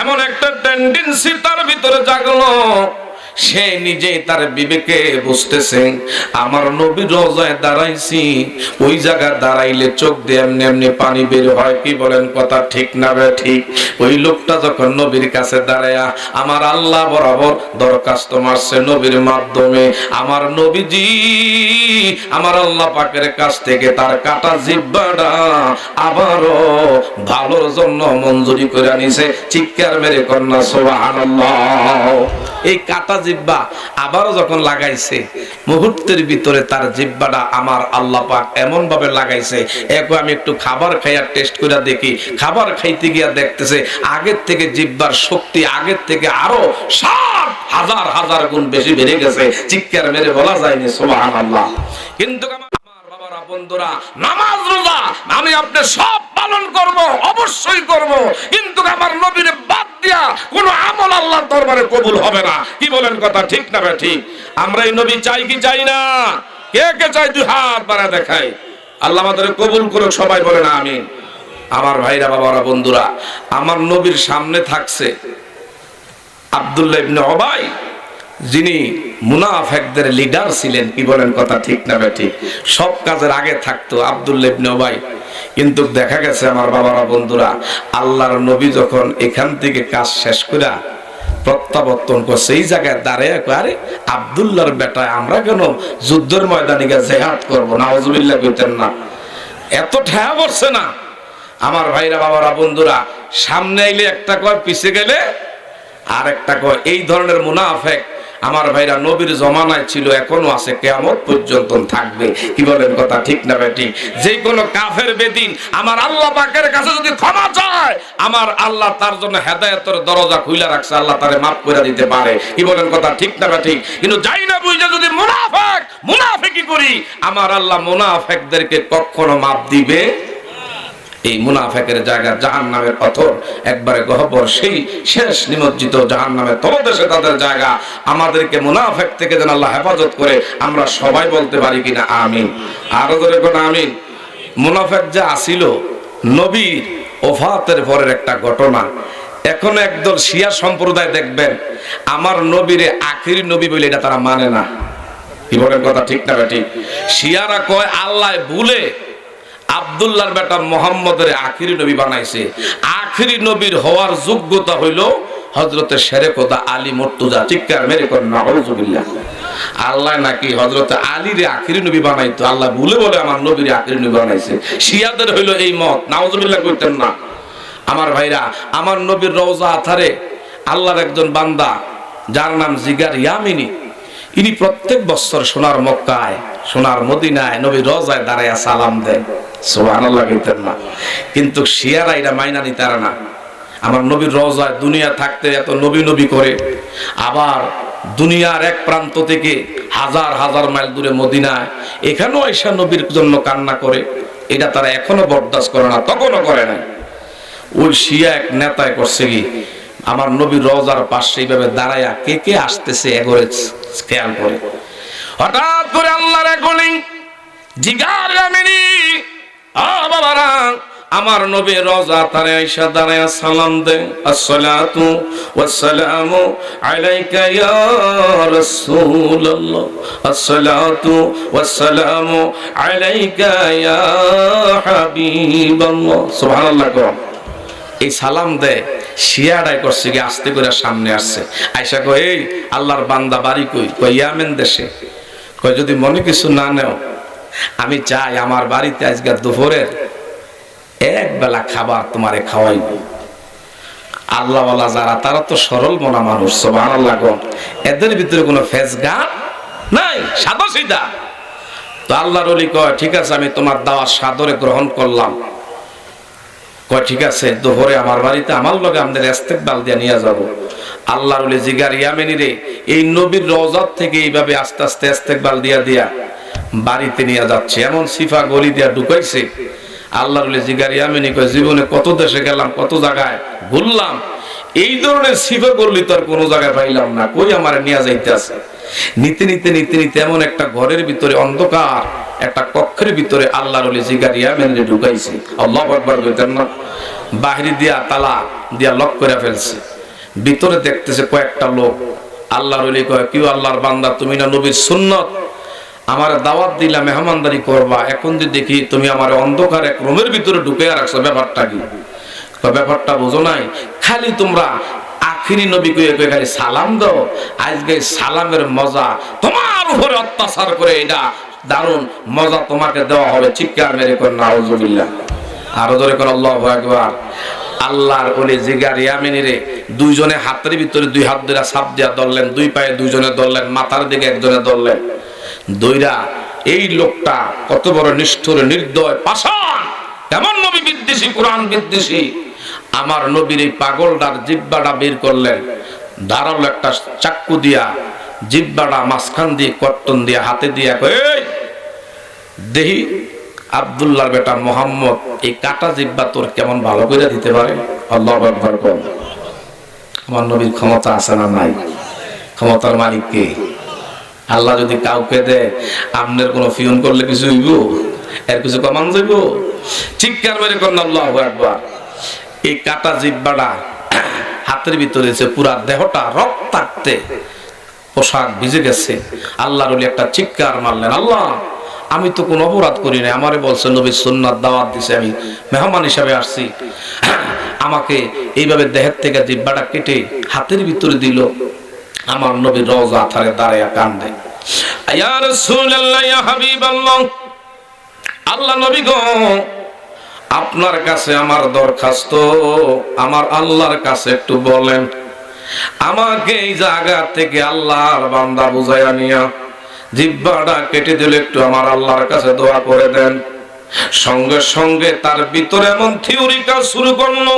এমন একটা টেন্ডেন্সি তার ভিতরে জাগলো। সে নিজেই তার বিবেকে বুঝতেছে, আমার নবী রোজায় দাঁড়াইছি, ওই জায়গায় দাঁড়াইলে চোখ দিয়ে এমনি এমনি পানি বের হয়, কি বলেন কথা ঠিক না বে ঠিক? ওই লোকটা যখন নবীর কাছে দাঁড়ায়া, আমার আল্লাহ বরাবর দরখাস্ত মারছে নবীর মাধ্যমে, আমার নবীজি, আমার আল্লাহ পাকের কাছ থেকে তার কাটা জিব্বাটা আবারও ভালোর জন্য মঞ্জুরি করে আনিছে। চিৎকার মেরে কন্যা, সুবহানাল্লাহ। এই কাটা জিব্বা আবারও যখন লাগাইছে, মুহূর্তের ভিতরে তার জিব্বাটা আমার আল্লাহ পাক এমন ভাবে লাগাইছে একো আমি একটু খাবার খাইয়া টেস্ট করে দেখি। খাবার খাইতে গিয়া দেখতেছে, আগের থেকে জিব্বার শক্তি আগের থেকে আরও সাত হাজার হাজার গুণ বেশি বেড়ে গেছে। চিৎকার মেরে বলা যায়নি, সুবহানাল্লাহ। কিন্তু আমার আমার বাবারা বন্ধুরা, নামাজ রোজা, আমি আপনি সব পালন করব, অবশ্যই করব, কিন্তু আমার নবীর বাদ দিয়া কোন আমল আল্লাহর দরবারে কবুল হবে না। কি বলেন কথা, ঠিক না ভাই? ঠিক। আমরা এই নবী চাই কি চাই না? কে কে চাই? দুই হাত বাড়া দেখাই। আল্লাহ আমাদের কবুল করুক, সবাই বলে না আমি আমার ভাইরা, বাবারা, বন্ধুরা, আমার নবীর সামনে থাকছে আব্দুল্লাহ ইবনে ওবাই। যিনি মুনাফেকদের লিডার ছিলেন, কি বলেন কথা ঠিক না ঠিক সব কাজের আগে থাকতো আব্দুল্লাহ ইবনে কিন্তু দেখা গেছে আমার বাবারা, বন্ধুরা, আল্লাহর নবী যখন এখান থেকে কাজ শেষ করে প্রত্যাবর্তন করছে, এই জায়গায় দাঁড়িয়ে আরে, আব্দুল্লাহর বেটায় আমরা কেন যুদ্ধের ময়দানে গিয়ে জেহাদ করব? না হজবিল্লা কইতেন না। এত ঠেয়া পড়ছে না। আমার ভাইরা, বাবারা, বন্ধুরা, সামনে এলে একটা কয়, পিছে গেলে আর একটা কয়, এই ধরনের মুনাফেক আমার ভাইরা নবীর জমানায় ছিল, এখনও আছে, কেয়ামত পর্যন্ত থাকবে। কি বলেন কথা ঠিক না বেটি যে কোনো কাফের বেদিন, আমার আল্লাহ পাকের কাছে যদি ক্ষমা চায়, আমার আল্লাহ তার জন্য হেদায়েতের দরজা খুলে রাখছে, আল্লাহ তারে মাফ করে দিতে পারে। কি বলেন কথা ঠিক না বেটি কিন্তু যাই না বুঝে যদি মুনাফেক মুনাফেকি করি, আমার আল্লাহ মুনাফেকদেরকে কখনো মাফ দিবে এই মুনাফেকের জায়গা জাহান নামের অথর একবারে গহবর, সেই শেষ নিমজ্জিত জাহান নামের তলদেশে তাদের জায়গা। আমাদেরকে মুনাফেক থেকে যেন আল্লাহ হেফাজত করে, আমরা সবাই বলতে পারি কিনা, আমিন। আরও ধরে কোন আমিন। মুনাফেক যে আসিল, নবীর ওফাতের পরের একটা ঘটনা। এখন একদল শিয়া সম্প্রদায় দেখবেন, আমার নবীরে আখিরি নবী বলে এটা তারা মানে না। কি বলেন কথা, ঠিক না বেটি শিয়ারা কয়, আল্লাহ ভুলে আব্দুল্লাহর বেটা মোহাম্মদের আখিরি নবী বানাইছে। আখিরি নবীর হওয়ার যোগ্যতা হইল হজরতে শেরেকদা আলী মর্তুজা। চিৎকার মেরে কর আল্লাহ নাকি হজরতে আলীরে আখিরি নবী বানাইতো। আল্লাহ ভুলে বলে আমার নবীর আখিরি নবী বানাইছে। শিয়াদের হইল এই মত। নাউজুবিল্লাহ কইতেন না। আমার ভাইরা, আমার নবীর রওজা আথারে আল্লাহর একজন বান্দা, যার নাম জিগার ইয়ামিনী। ইনি প্রত্যেক বছর সোনার মক্কায়, সোনার মদিনায় নবী রজায় দাঁড়াইয়া সালাম দেয়। সুবহানাল্লাহ কইতেন না। কিন্তু শিয়ারা এটা মাইনা নিতারা না। আমার নবীর রজায় দুনিয়া থাকতে এত নবী নবী করে, আবার দুনিয়ার এক প্রান্ত থেকে হাজার হাজার মাইল দূরে মদিনায় এখানেও আইসা নবীর জন্য কান্না করে। এটা তারা এখনও বরদাস্ত করে না, তখনও করে না ওই শিয়া এক নেতায় করছে কি? আমার নবীর রওজার পাশে এইভাবে দাঁড়ায়া কে কে আসতেছে এগোরে খেয়াল করে। হঠাৎ করে আল্লাহর এক বলি, জিগার বাবারা, আমার নবী রওজা তারে আয়েশা দাঁড়ায়া সালাম দে। আসসালাতু ওয়াসসালামু আলাইকা ইয়া রাসূলুল্লাহ। আসসালাতু ওয়াসসালামু আলাইকা ইয়া হাবিবাল্লাহ। সুবহানাল্লাহ এই সালাম দেয় শিয়াডাই করছে কি আস্তে করে সামনে আসছে। আয়সা কয়, এই, আল্লাহর বান্দা বাড়ি কই? কই ইয়ামেন দেশে। কয়, যদি মনে কিছু না নেও, আমি চাই আমার বাড়িতে আজকে দুপুরের এক বেলা খাবার তোমারে খাওয়াইব আল্লাহওয়ালা যারা, তারা তো সরল মনা মানুষ সোবান আল্লাহ এদের ভিতরে কোনো ফেসগা নাই, সাদা সিধা। তো আল্লাহর অলি কয়, ঠিক আছে, আমি তোমার দাওয়া সাদরে গ্রহণ করলাম। ঠিক আছে, দুপুরে আমার বাড়িতে আমার লগে আমাদের ইস্তেকবাল দিয়ে নিয়ে যাব। আল্লাহর জিগার ইয়ামেনি রে, এই নবীর রওজাত থেকে এইভাবে আস্তে আস্তে ইস্তেকবাল দিয়া দিয়া বাড়িতে নিয়ে যাচ্ছে। এমন সিফা গলি দিয়া ঢুকাইছে। আল্লাহর জিগার ইয়ামেনি কয়, জীবনে কত দেশে গেলাম, কত জায়গায় ঘুরলাম। এই ধরনের সিফা গলি তো আর কোনো জায়গায় পাইলাম না। কই আমার নিয়ে যাইতে আছে? নিতে নিতে নিতে নিতে এমন একটা ঘরের ভিতরে অন্ধকার, একটা কক্ষের ভিতরে আল্লাহর ওলি জিগার ইয়ামেনি ঢুকাইছে। আল্লাহ আকবার কইতেন না। বাহিরি দিয়া তালা দিয়া লক করে ফেলছে। ভিতরে দেখতেছে কয়েকটা লোক। আল্লাহর ওলি কয়, কেউ আল্লাহর বান্দা, তুমি না নবীর সুন্নত? আমার দাওয়াত দিলা, মেহমানদারি করবা। এখন যে দেখি তুমি আমার অন্ধকার এক রুমের ভিতরে ঢুকে রাখছো, ব্যাপারটা কি? ব্যাপারটা বুঝো নাই। খালি তোমরা আখিরি নবী কয়ে খালি সালাম দাও। আজকে সালামের মজা তোমার উপরে অত্যাচার করে এটা দারুণ মজা তোমাকে দেওয়া হবে। চিৎকার মেরে কর নাউজুবিল্লাহ। আরও ধরে কর আল্লাহ একবার আল্লাহর ওলি জিগার ইয়ামিনীরে দুইজনে হাতের ভিতরে দুই হাত ধরে সাপ দিয়া ধরলেন, দুই পায়ে দুইজনে ধরলেন, মাথার দিকে একজনে ধরলেন। দুইরা, এই লোকটা কত বড় নিষ্ঠুর, নির্দয়, পাষাণ, কেমন নবী বিদ্বেষী, কোরআন বিদ্বেষী। আমার নবীর এই পাগলটার জিব্বাটা বের করলেন। ধারালো একটা চাক্কু দিয়া জিব্বাটা মাঝখান দিয়ে কট্টন দিয়া হাতে দিয়া দেহি আব্দুল্লাহর বেটা মোহাম্মদ, এই কাটা জিব্বা তোর কেমন ভালো করে দিতে পারে? আল্লাহ কর আমার নবীর ক্ষমতা আছে না নাই? ক্ষমতার মালিক কে? আল্লাহ যদি কাউকে দেয় আপনার কোনো ফিয়ন করলে কিছু হইব? এর কিছু কমান যাইব? চিৎকার মেরে করেন আল্লাহ একবার এই কাটা জিব্বাটা হাতের ভিতরে যে পুরা দেহটা রক্তাক্তে পোশাক ভিজে গেছে। আল্লাহর একটা চিৎকার মারলেন, আল্লাহ, আমি তো কোনো অপরাধ করি না আমারে বলছে নবী সুন্নাত দাওয়াত দিছে, আমি মেহমান হিসাবে আসছি। আমাকে এইভাবে দেহের থেকে জিব্বাটা কেটে হাতের ভিতরে দিল। আমার নবী রওজা থারে দাঁড়ায়া কান্দে। ইয়া রাসূলুল্লাহ, ইয়া হাবিবাল্লাহ, আল্লাহ নবী গো আপনার কাছে আমার দরখাস্ত, আমার আল্লাহর কাছে একটু বলেন। আমাকে এই জায়গা থেকে আল্লাহর বান্দা বুঝাইয়া নিয়া জিব্বাটা কেটে দিলে একটু আমার আল্লাহর কাছে দোয়া করে দেন। সঙ্গে সঙ্গে তার ভিতরে এমন থিওরি কাজ শুরু করল,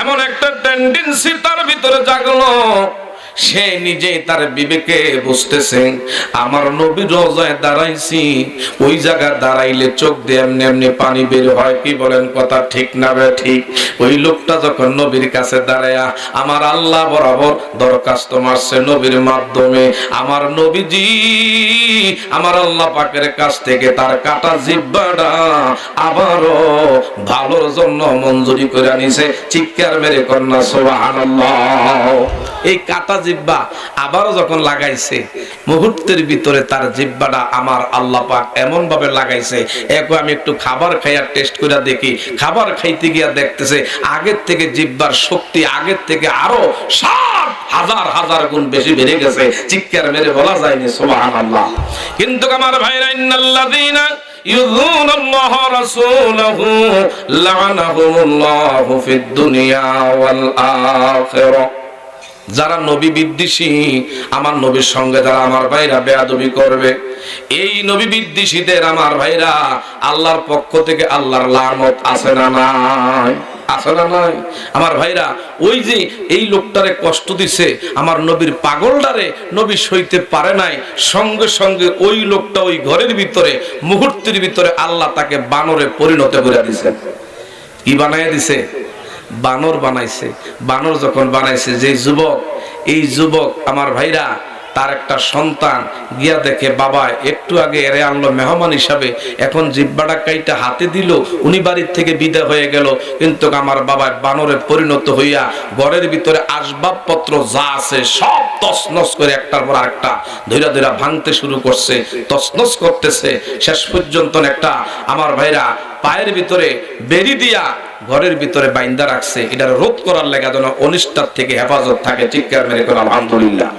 এমন একটা টেন্ডেন্সি তার ভিতরে জাগলো। সে নিজেই তার বিবেকে বুঝতেছে, আমার নবী রোজায় দাঁড়াইছি, ওই জায়গা দাঁড়াইলে চোখ দিয়ে এমনি এমনি পানি বের হয়। কি বলেন কথা ঠিক না বে ঠিক? ওই লোকটা যখন নবীর কাছে দাঁড়ায়া, আমার আল্লাহ বরাবর দরখাস্ত মারছে নবীর মাধ্যমে, আমার নবীজি, আমার আল্লাহ পাকের কাছ থেকে তার কাটা জিব্বাটা আবারও ভালোর জন্য মঞ্জুরি করে আনিছে। চিৎকার মেরে কন্যা সুবহানাল্লাহ। এই কাটা জিব্বা আবারও যখন লাগাইছে মুহূর্তের ভিতরে তার জিব্বাটা আমার আল্লাহ পাক এমন ভাবে লাগাইছে এক আমি একটু খাবার খাইয়া টেস্ট করে দেখি খাবার খাইতে গিয়া দেখতেছে আগের থেকে জিব্বার শক্তি আগের থেকে আরো সাত হাজার হাজার গুণ বেশি বেড়ে গেছে চিৎকার মেরে বলা যায়নি সুবহানাল্লাহ কিন্তু আমার ভাইরা ইন্নাল্লাযীনা يؤذون الله ورسوله لعنهم الله في الدنيا والآخرة যারা নবী বিদ্বেষী, আমার নবীর সঙ্গে যারা আমার ভাইরা বেয়াদবি করবে, এই নবী বিদ্বেষীদের আমার ভাইরা আল্লাহর পক্ষ থেকে আল্লাহর লানত আছে না নাই? আছে না নাই? আমার ভাইরা, ওই যে এই লোকটারে কষ্ট দিছে, আমার নবীর পাগলটারে নবী সইতে পারে নাই, সঙ্গে সঙ্গে ওই লোকটা ওই ঘরের ভিতরে, মুহূর্তের ভিতরে আল্লাহ তাকে বানরে পরিণত করে দিছে। কি বানাইয়া দিছে? বানর বানাইছে। বানর যখন বানাইছে যে যুবক এই যুবক আমার ভাইরা তার একটা সন্তান গিয়া দেখে, বাবা, একটু আগে এরে আনলো মেহমান হিসাবে, এখন জিব্বাটা কাইটা হাতে দিল, উনি বাড়ির থেকে বিদায় হয়ে গেল। কিন্তু আমার বাবা বানরে পরিণত হইয়া ঘরের ভিতরে আসবাবপত্র যা আছে সব তছনছ করে একটার পর আরেকটা ধৈরা ধৈরা ভাঙতে শুরু করছে, তছনছ করতেছে। শেষ পর্যন্ত একটা আমার ভাইরা পায়ের ভিতরে বেরি দিয়া ঘরের ভিতরে বাইন্দা রাখছে। এটা রোধ করার লেগা যেন অনিষ্টার থেকে হেফাজত থাকে। চিৎকার মেরে করে আলহামদুলিল্লাহ।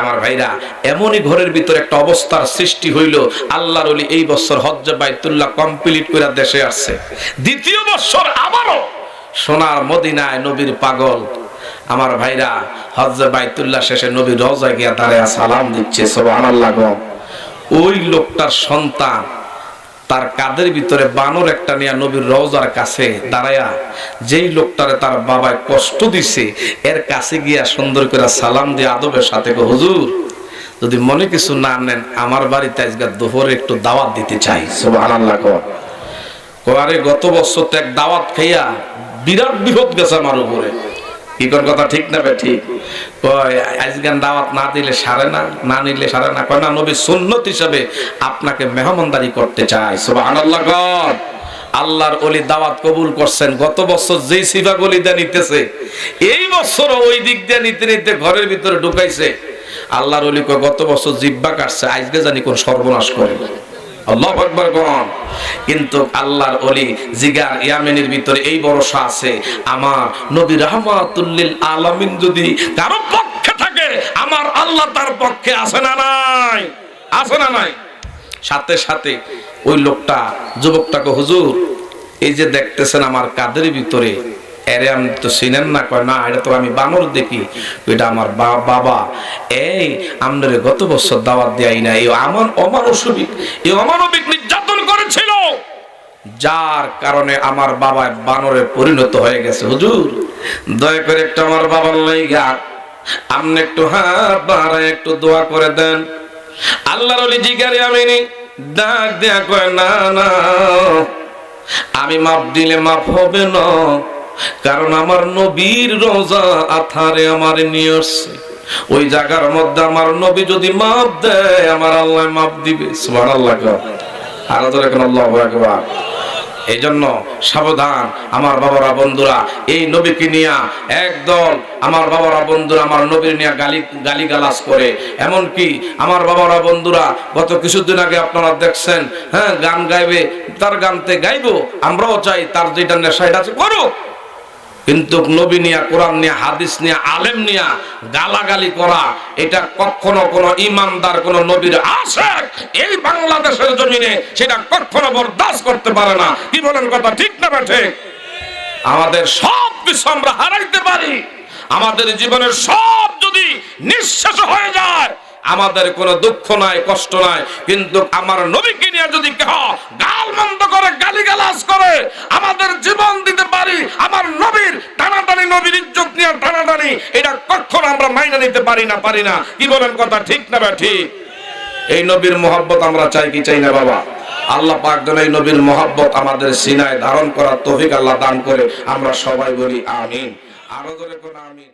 আমার ভাইরা, এমনই ঘরের ভিতরে একটা অবস্থার সৃষ্টি হইল, আল্লাহর অলি এই বছর হজ্জ বাইতুল্লাহ কমপ্লিট করে দেশে আসছে দ্বিতীয় বছর আবারও সোনার মদিনায় নবীর পাগল আমার ভাইরা, হজ্জ বাইতুল্লাহ শেষে নবীর রজা গিয়া দাঁড়ায় সালাম দিচ্ছে গো। ওই লোকটার সন্তান তার কাদের ভিতরে বানর একটা নিয়ে নবীর রওজার কাছে দাঁড়ায়া যেই লোকটারে তার বাবায় কষ্ট দিছে এর কাছে গিয়া সুন্দর করে সালাম দিয়ে আদবের সাথে কো, হুজুর যদি মনে কিছু না নেন আমার বাড়িতে আজকে দুপুরে একটু দাওয়াত দিতে চাই। সুবহানাল্লাহ গত বছর তো এক দাওয়াত খাইয়া বিরাট বিপদ গেছে আমার উপরে। কি কোন কথা ঠিক না ঠিক কয় আজকাল দাওয়াত না দিলে সারে না না নিলে সারে না। কয় না নবী সুন্নত হিসাবে আপনাকে মেহমানদারি করতে চাই সুবহানাল্লাহ গড। আল্লাহর অলি দাওয়াত কবুল করছেন। গত বছর যেই সিফা গলিদা নিতেছে এই বছর ওই দিক দিয়ে নিতে নিতে ঘরের ভিতরে ঢুকাইছে। আল্লাহর অলি কয়, গত বছর জিব্বা কাটছে আজকে জানি কোন সর্বনাশ করে। আল্লাহ আকবার গণ কিন্তু আল্লাহর অলি জিগার ইয়ামেনের ভিতরে এই ভরসা আছে, আমার নবী রহমাতুল্লিল আলামিন যদি কারও পক্ষে থাকে, আমার আল্লাহ তার পক্ষে আছে না নাই? আছে না নাই? সাথে সাথে ওই লোকটা, যুবকটাকে হুজুর, এই যে দেখতেছেন আমার কাদের ভিতরে এরে আমি তো চিনেন না, কয়, না, এটা তো আমি বানর দেখি। এটা আমার বাবা, এই আমদারে গত বছর দাওয়াত দেয় না এই আমার অমানবিক এই অমানবিক নির্যাতন করেছিল। যার কারণে আমার বাবা বানরে পরিণত হয়ে গেছে, হুজুর। দয়া করে একটু আমার বাবার লাইগা আপনি একটু হাত বাড়ায়, একটু দোয়া করে দেন। আল্লাহর অলি জিগারে আমিনি, ডাক দেয়া কয়, না না, আমি মাপ দিলে মাপ হবে না। কারণ আমার নবীর রোজা আথারে আমার নিয়ে ওই জায়গার মধ্যে আমার নবী যদি মাপ দেয়, আমার আল্লাহ মাপ দিবে। এই জন্য সাবধান, আমার বাবারা, বন্ধুরা, এই নবীকে নিয়া একদল আমার বাবারা, বন্ধুরা, আমার নবীর নিয়ে গালি গালি গালাজ করে। এমনকি আমার বাবারা, বন্ধুরা, গত কিছুদিন আগে আপনারা দেখছেন হ্যাঁ গান গাইবে, তার গানতে গাইবো, আমরাও চাই তার যেটা নেশা, এটা আছে করুক। কিন্তু নবী নিয়া, কোরআন নিয়া, হাদিস নিয়া, আলেম নিয়া গালাগালি করা, এটা কখনো কোনো ইমানদার, কোন নবীর আশেক এই বাংলাদেশের জমিনে সেটা কখনো বরদাস্ত করতে পারে না। কি বলেন কথা ঠিক না বেঠে আমাদের সব কিছু আমরা হারাইতে পারি। আমাদের জীবনের সব যদি নিঃশেষ হয়ে যায়, আমাদের কোনো দুঃখ নাই, কষ্ট নাই, কিন্তু আমার নবীকে নিয়ে যদি কেহ গাল মন্দ করে, গালিগালাজ করে, আমাদের জীবন দিতে পারি আমার নবীর টানাটানি নবীর টানাটানি, এটা কখনো আমরা নিতে পারি না পারি না। কি বলেন কথা, ঠিক না বা ঠিক? এই নবীর মোহাব্বত আমরা চাই কি চাই না, বাবা? আল্লাহ পাক যেন এই নবীর মোহাব্বত আমাদের সিনায় ধারণ করার তৌফিক আল্লাহ দান করে, আমরা সবাই বলি আমিন। আরও জোরে কোন আমিন।